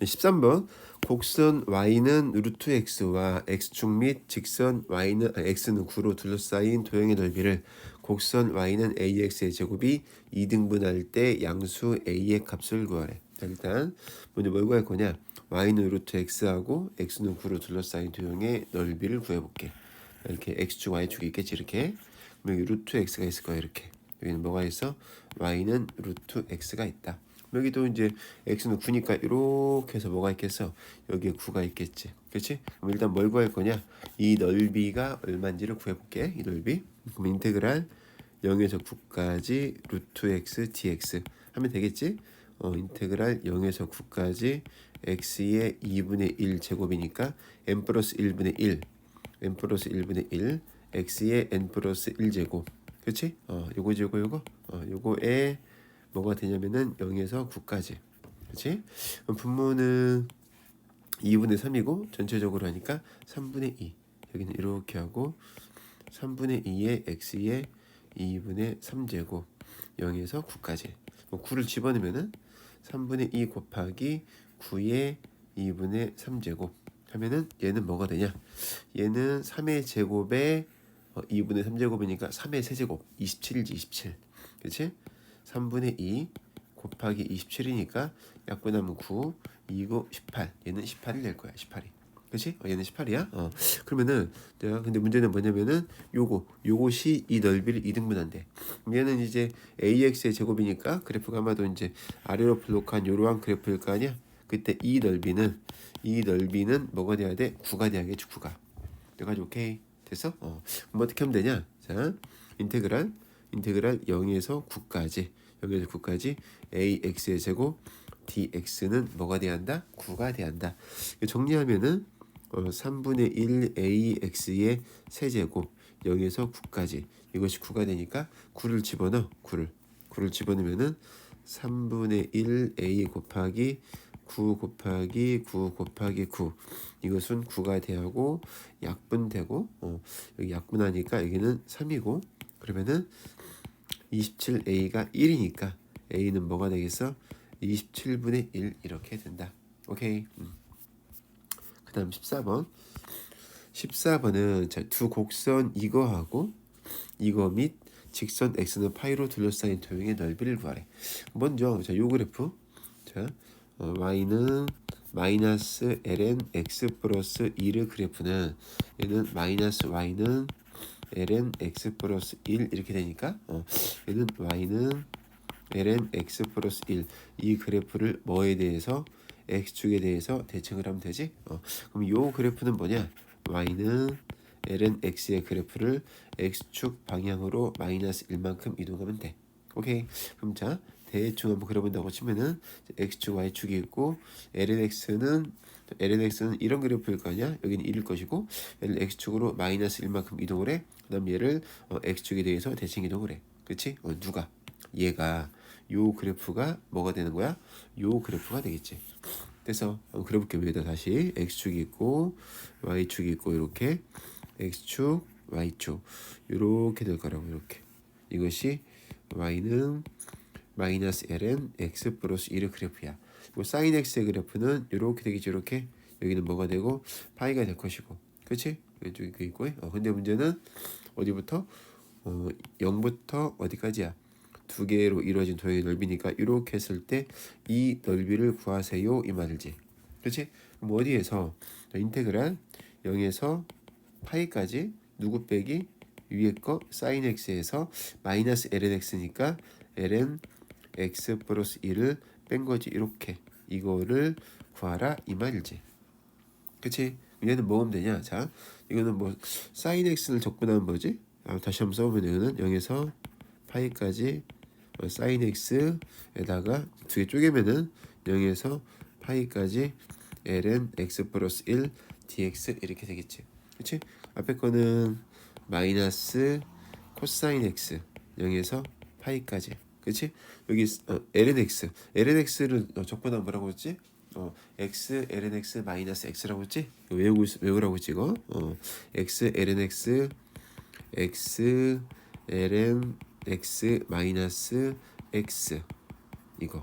13번 곡선 y는 루트 x와 x축 및 직선 y는 아, x는 9로 둘러싸인 도형의 넓이를 곡선 y는 ax의 제곱이 2등분할 때 양수 a의 값을 구하래. 자, 일단 먼저 뭘 구할 거냐? y는 루트 x하고 x는 9로 둘러싸인 도형의 넓이를 구해볼게. 이렇게 x축 y축이 있겠지 이렇게. 그럼 여기 루트 x가 있을 거야 이렇게. 여기는 뭐가 있어? y는 루트 x가 있다. 여기도 이제 x는 9니까 이렇게 해서 뭐가 있겠어? 여기에 9가 있겠지. 그렇지? 그럼 일단 뭘 구할 거냐? 이 넓이가 얼마인지를 구해볼게. 이 넓이. 그럼 인테그랄 0에서 9까지 루트 x dx 하면 되겠지? 어, 인테그랄 0에서 9까지 x의 2분의 1 제곱이니까 n 플러스 1분의 1 n 플러스 1분의 1 x의 n 플러스 1 제곱 그렇지? 어, 요거지 요거 요거 어, 요거에 뭐가 되냐면은 0에서 9까지. 그렇지? 분모는 2분의 3이고 전체적으로 하니까 3분의 2 여기는 이렇게 하고 3분의 2의 x의 2분의 3제곱 0에서 9까지. 뭐 9를 집어넣으면은 3분의 2 곱하기 9의 2분의 3제곱 하면은 얘는 뭐가 되냐? 얘는 3의 제곱에 어, 2분의 3제곱이니까 3의 세제곱 27이지 27 그렇지 3분의 2 곱하기 27이니까 약분하면 9 2고 18 얘는 18이 될 거야 18이 그렇지? 어, 얘는 18이야. 어. 그러면은 내가 근데 문제는 뭐냐면은 요거 요것이 이 넓이를 2등분한대. 얘는 이제 ax의 제곱이니까 그래프가 아마도 이제 아래로 블록한 요러한 그래프일 거 아니야. 그때 이 넓이는 이 넓이는 뭐가 돼야 돼? 9가 돼야겠지 9가. 그래가지고 오케이 됐어? 어. 그럼 어떻게 하면 되냐? 자 인테그랄 인테그랄 0에서 9까지 0에서 9까지 ax의 제곱 dx는 뭐가 돼야 한다? 9가 돼야 한다. 정리하면은 어, 3분의 1 ax의 세제곱 0에서 9까지 이것이 9가 되니까 9를 집어넣어 9를 9를 집어넣으면은 3분의 1 a 곱하기 9 곱하기 9 곱하기 9 이것은 9가 되고 약분되고 어, 여기 약분하니까 여기는 3이고 그러면은 27a가 1이니까 a는 뭐가 되겠어? 27분의 1 이렇게 된다. 오케이. 음. 그 다음 14번 14번은 자, 두 곡선 이거하고 이거 및 직선 x는 파이로 둘러싸인 도형의 넓이를 구하래 먼저 자, 요 그래프 자, 어, y는 마이너스 ln x 플러스 1의 그래프는 얘는 마이너스 y는 ln x 플러스 1 이렇게 되니까 어, 얘는 y는 ln x 플러스 1 이 그래프를 뭐에 대해서 x축에 대해서 대칭을 하면 되지. 어, 그럼 요 그래프는 뭐냐? y는 ln x의 그래프를 x축 방향으로 마이너스 1만큼 이동하면 돼. 오케이. 그럼 자 대충 한번 그려본다고 치면은 x축 y축이 있고 ln x는 ln x는 이런 그래프일 거 아니야? 여기는 1일 것이고 얘를 x축으로 마이너스 1만큼 이동을 해. 그다음 얘를 어, x축에 대해서 대칭 이동을 해. 그렇지? 어, 누가? 얘가 요 그래프가 뭐가 되는 거야? 요 그래프가 되겠지. 그래서 그래볼게 위에다 다시 x축이 있고 y축이 있고 이렇게 x축, y축 이렇게 될 거라고 이렇게 이것이 y는 마이너스 ln x 플러스 1의 그래프야. 뭐 사인 x의 그래프는 이렇게 되겠지 이렇게 여기는 뭐가 되고 파이가 될 것이고 그렇지? 왼쪽에 그 있고 어, 근데 문제는 어디부터? 어, 0부터 어디까지야? 두 개로 이루어진 도형의 넓이니까 이렇게 했을 때 이 넓이를 구하세요 이 말이지. 그렇지? 그럼 어디에서? 인테그랄 0에서 파이까지 누구 빼기? 위에 거 사인 x에서 마이너스 ln x니까 ln x 플러스 1을 뺀 거지 이렇게. 이거를 구하라 이 말이지. 그치? 얘는 뭐 하면 되냐? 자 이거는 뭐 사인 x를 적분하면 뭐지? 아, 다시 한번 써보면 이거는 0에서 파이까지 어, 사인 x에다가 두 개 쪼개면은 0에서 파이까지 ln x 플러스 1 dx 이렇게 되겠지. 그치? 앞에 거는 마이너스 코사인 x 0에서 파이까지. 그치? 여기 어, ln x ln x를 어, 적분하면 뭐라고 했지? 어, x ln x 마이너스 x라고 했지? 외우고 있, 외우라고 했지 이거. 어, x ln x x ln x 마이너스 x 이거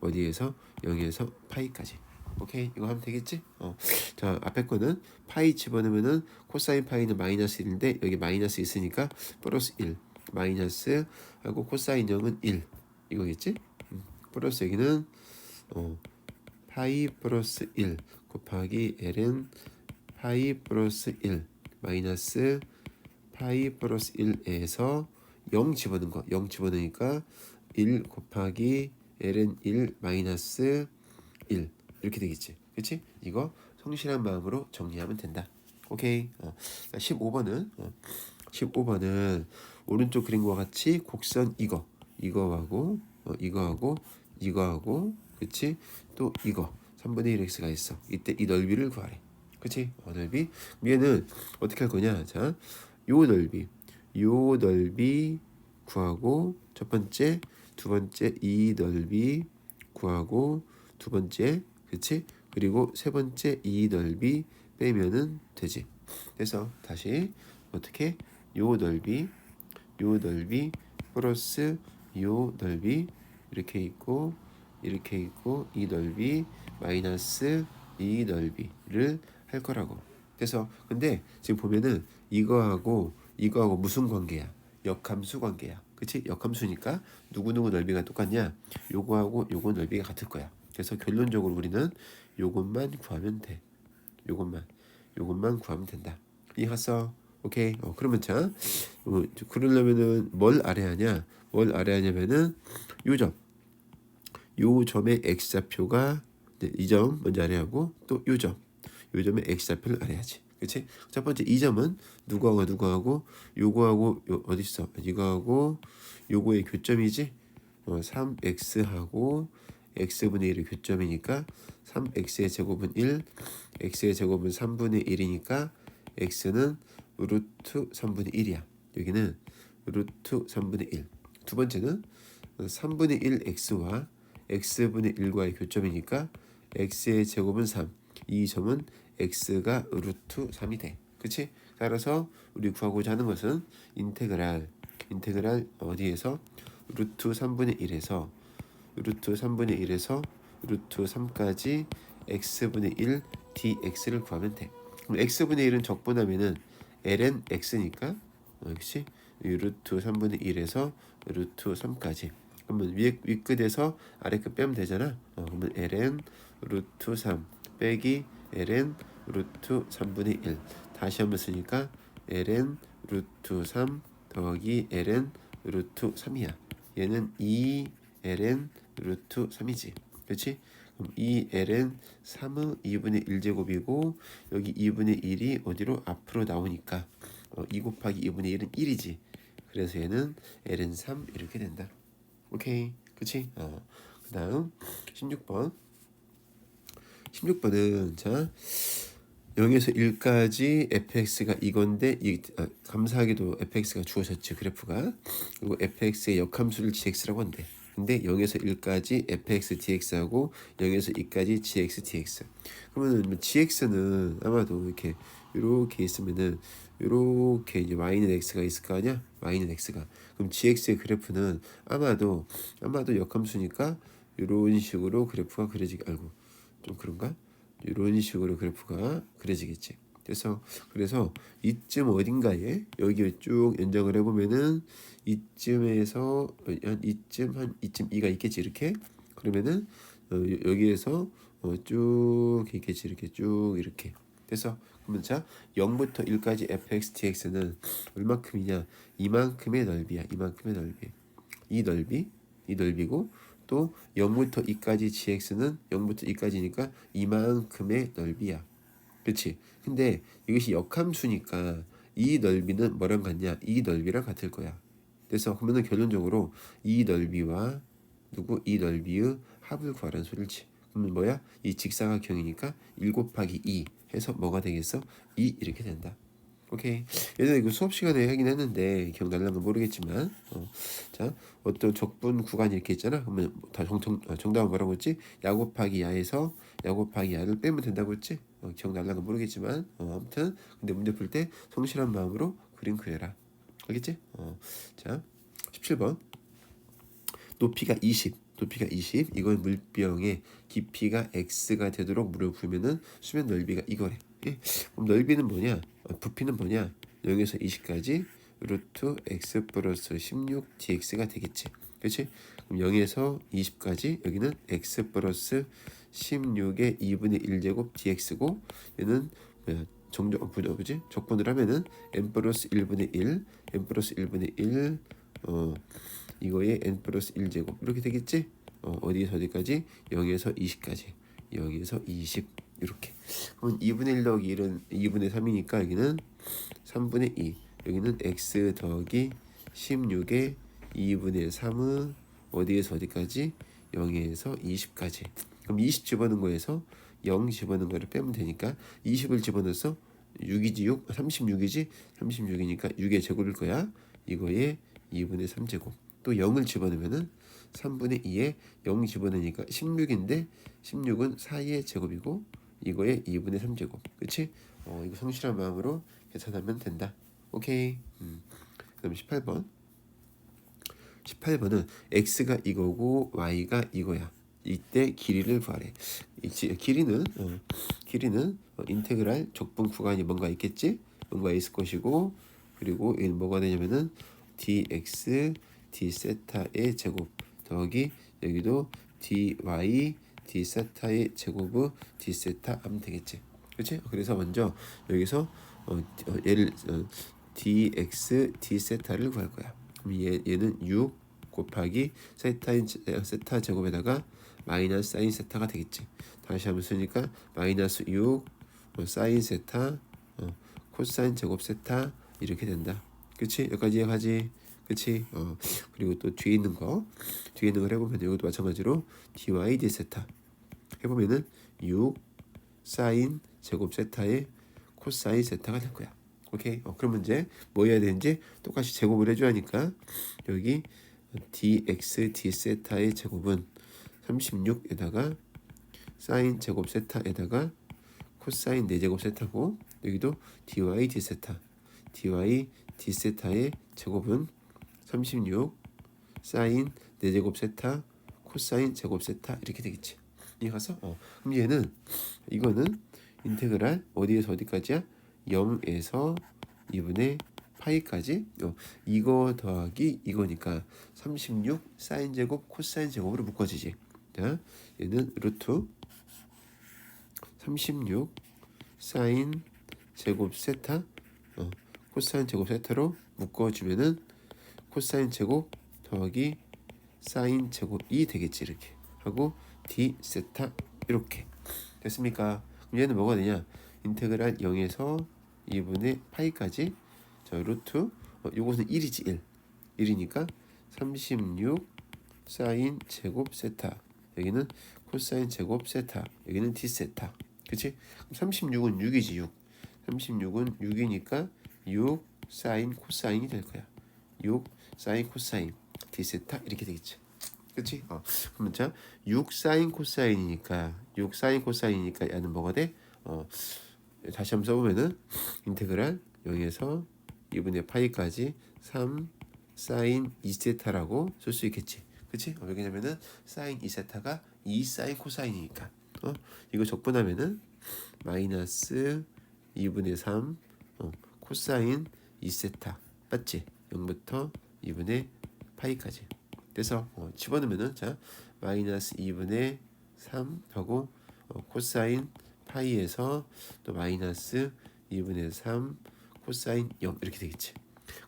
어디에서 0에서 파이까지 오케이 이거 하면 되겠지? 어. 자 앞에 거는 파이 집어넣으면은 코사인 파이는 마이너스 1인데 여기 마이너스 있으니까 플러스 1 마이너스 하고 코사인 0은 1 이거겠지? 음. 플러스 여기는 어, 파이 플러스 1 곱하기 ln 파이 플러스 1 마이너스 파이 플러스 1에서 0 집어넣은 거. 0 집어넣으니까 1 곱하기 ln 1 마이너스 1 이렇게 되겠지. 그렇지? 이거 성실한 마음으로 정리하면 된다. 오케이. 어. 15번은 어. 15번은 오른쪽 그림과 같이 곡선 이거 이거하고 어, 이거하고 이거하고 그치? 또 이거 3분의 1x가 있어. 이때 이 넓이를 구하래. 그치? 어, 넓이. 얘는 어떻게 할 거냐? 자, 요 넓이, 요 넓이 구하고 첫 번째, 두 번째 이 넓이 구하고 두 번째, 그치? 그리고 세 번째 이 넓이 빼면은 되지. 그래서 다시 어떻게 요 넓이, 요 넓이 플러스 요 넓이 이렇게 있고 이렇게 있고 이 넓이 마이너스 이 넓이를 할 거라고. 그래서 근데 지금 보면은 이거하고 이거하고 무슨 관계야? 역함수 관계야. 그치? 역함수니까 누구누구 넓이가 똑같냐? 요거하고 요거 넓이가 같을 거야. 그래서 결론적으로 우리는 요것만 구하면 돼. 요것만. 요것만 구하면 된다. 이해갔어? 오케이. 어, 그러면 자, 어, 그러려면은 뭘 알아야냐? 뭘 알아야냐면은 요점. 요 점의 x좌표가 이 점 먼저 알아야 하고 또 요 점. 요 점의 x좌표를 알아야지. 그치? 첫 번째 이 점은 누구하고 누구하고 요거하고 요 어디 있어? 이거하고 요거의 교점이지. 어, 3x하고 x분의 1의 교점이니까 3x의 제곱은 1, x의 제곱은 3분의 1이니까 x는 루트 3분의 1이야. 여기는 루트 3분의 1. 두 번째는 3분의 1 x와 x분의 1과의 교점이니까 x의 제곱은 3. 이 점은 x가 루트 3이 돼. 그치? 따라서 우리 구하고자 하는 것은 인테그랄 인테그랄 어디에서 루트 3분의 1에서 루트 3분의 1에서 루트 3까지 x분의 1 dx를 구하면 돼. 그럼 x분의 1은 적분하면은 ln x니까 어, 이 루트 3분의 1에서 루트 3까지 그러면 위에 윗끝에서 아래끝 빼면 되잖아. 어, 그러면 ln 루트 3 빼기 ln 루트 3분의 1 다시 한번 쓰니까 ln 루트 3 더하기 ln 루트 3이야. 얘는 2 ln 루트 3이지. 그렇지? 그럼 2 ln 3의 2분의 1제곱이고 여기 2분의 1이 어디로 앞으로 나오니까 어, 2 곱하기 2분의 1은 1이지. 그래서 얘는 ln 3 이렇게 된다. 오케이. 그치? 어. 그 다음 16번 16번은 자 0에서 1까지 fx가 이건데 이, 아, 감사하게도 fx가 주어졌지 그래프가 그리고 fx의 역함수를 gx라고 한대 근데 0에서 1까지 fx dx하고 0에서 2까지 gx dx 그러면은 뭐 gx는 아마도 이렇게 이렇게 있으면은 이렇게 이제 y는 x가 있을 거 아니야? y는 x가. 그럼 gx의 그래프는 아마도 아마도 역함수니까 이런 식으로 그래프가 그려지게 알고 좀 그런가? 이런 식으로 그래프가 그려지겠지. 그래서 그래서 이쯤 어딘가에 여기 쭉 연장을 해보면은 이쯤에서 한 이쯤 한 이쯤 이가 있겠지 이렇게? 그러면은 어, 여기에서 어, 쭉 있겠지 이렇게 쭉 이렇게 그래서 그러면 자 0부터 1까지 fx dx는 얼마큼이냐 이만큼의 넓이야 이만큼의 넓이 이 넓이 이 넓이고 또 0부터 2까지 gx는 0부터 2까지니까 이만큼의 넓이야. 그렇지? 근데 이것이 역함수니까 이 넓이는 뭐랑 같냐? 이 넓이랑 같을 거야. 그래서 그러면 결론적으로 이 넓이와 누구 이 넓이의 합을 구하라는 소리지. 그러면 뭐야? 이 직사각형이니까 1 곱하기 2 해서 뭐가 되겠어? 2 이렇게 된다. 오케이. 예전에 그 수업 시간에 하긴 했는데 기억날랑은 모르겠지만 어. 자 어떤 적분 구간이 이렇게 있잖아. 그러면 다 정, 정, 어, 정답은 뭐라고 했지? 야 곱하기 야에서 야 곱하기 야를 빼면 된다고 했지? 어, 기억날랑은 모르겠지만 어, 아무튼 근데 문제 풀 때 성실한 마음으로 그림 그려라. 알겠지? 어. 자 17번 높이가 20 높이가 20 이건 물병의 깊이가 x가 되도록 물을 부으면은 수면 넓이가 이거래. 예? 그럼 넓이는 뭐냐? 어, 부피는 뭐냐? 0에서 20까지 루트 x 플러스 16 dx가 되겠지. 그렇지 그럼 0에서 20까지 여기는 x 플러스 16의 2분의 1제곱 dx고 얘는 뭐야? 정적 어, 뭐냐 뭐지 적분을 하면은 n 플러스 1분의 1 n 플러스 1분의 1 어, 이거에 n 플러스 1제곱. 이렇게 되겠지? 어, 어디에서 어디까지? 0에서 20까지. 0에서 20 이렇게. 그러면 2분의 1 더하기 1은 2분의 3이니까 여기는 3분의 2 여기는 x 더하기 16의 2분의 3은 어디에서 어디까지? 0에서 20까지. 그럼 20 집어넣은 거에서 0 집어넣은 거를 빼면 되니까 20을 집어넣어서 6이지 6 36이지? 36이니까 6의 제곱일 거야. 이거에 2분의 3제곱 또 0을 집어넣으면은 3분의 2에 0 집어넣으니까 16인데 16은 4의 제곱이고 이거에 2분의 3제곱. 그치? 어 이거 성실한 마음으로 계산하면 된다. 오케이. 음. 그럼 18번. 18번은 x가 이거고 y가 이거야. 이때 길이를 구하래. 길이는 어, 길이는 어, 인테그랄 적분 구간이 뭔가 있겠지? 뭔가 있을 것이고 그리고 뭐가 되냐면은 dx d 세타의 제곱 더하기 여기도 dy d 세타의 제곱의 d 세타 하면 되겠지 그렇지 그래서 먼저 여기서 어, 어, 얘를 어, dx d 세타를 구할 거야 그럼 얘, 얘는 6 곱하기 세타인 제- 세타 제곱에다가 마이너스 사인 세타가 되겠지. 다시 한번 쓰니까 마이너스 6 어, 사인 세타 어, 코사인 제곱 세타 이렇게 된다. 그치? 여기까지 이해가지? 그치? 어, 그리고 또 뒤에 있는 거 뒤에 있는 걸 해보면 이것도 마찬가지로 dy d 세타 해보면은 6 사인 제곱 세타의 코사인 세타가 될 거야. 오케이. 어, 그러면 이제 뭐 해야 되는지 똑같이 제곱을 해줘야 하니까 여기 dx d 세타의 제곱은 36에다가 사인 제곱 세타에다가 코사인 4제곱 세타고 여기도 dy d 세타 dy d 세타의 제곱은 36 사인 4제곱 세타 코사인 제곱 세타 이렇게 되겠지 이해가서? 어. 그럼 얘는 이거는 인테그랄 어디에서 어디까지야? 0에서 2분의 파이까지 어, 이거 더하기 이거니까 36 사인 제곱 코사인 제곱으로 묶어지지 자 얘는 루트 36 사인 제곱 세타 어, 코사인 제곱 세타로 묶어주면은 코사인 제곱 더하기 사인 제곱이 되겠지 이렇게. 하고 d 세타 이렇게. 됐습니까? 그럼 얘는 뭐가 되냐? 인테그랄 0에서 2분의 파이까지 자 루트. 어, 요것은 1이지 1 1이니까 36 사인 제곱 세타. 여기는 코사인 제곱 세타. 여기는 d 세타. 그치? 그럼 36은 6이지 6 36은 6이니까 6 사인 코사인이 될 거야 6 사인 코사인 d 세타 이렇게 되겠지 그치? 어. 그러면 자 6 사인 코사인이니까 6 사인 코사인이니까 얘는 뭐가 돼? 어. 다시 한번 써보면은 인테그랄 0에서 2분의 파이까지 3 사인 2세타라고 쓸 수 있겠지. 그치? 어, 왜냐면은 사인 2세타가 2 사인 코사인이니까. 어? 이거 적분하면은 마이너스 2분의 3 어, 코사인 2세타 맞지? 0부터 2분의 파이까지. 그래서 어, 집어넣으면은 자 마이너스 2분의 3 하고 어, 코사인 파이에서 또 마이너스 2분의 3 코사인 0 이렇게 되겠지.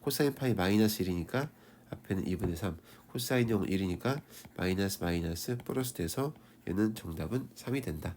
코사인 파이 마이너스 1이니까 앞에는 2분의 3 코사인 0은 1이니까 마이너스 마이너스 플러스 돼서 얘는 정답은 3이 된다.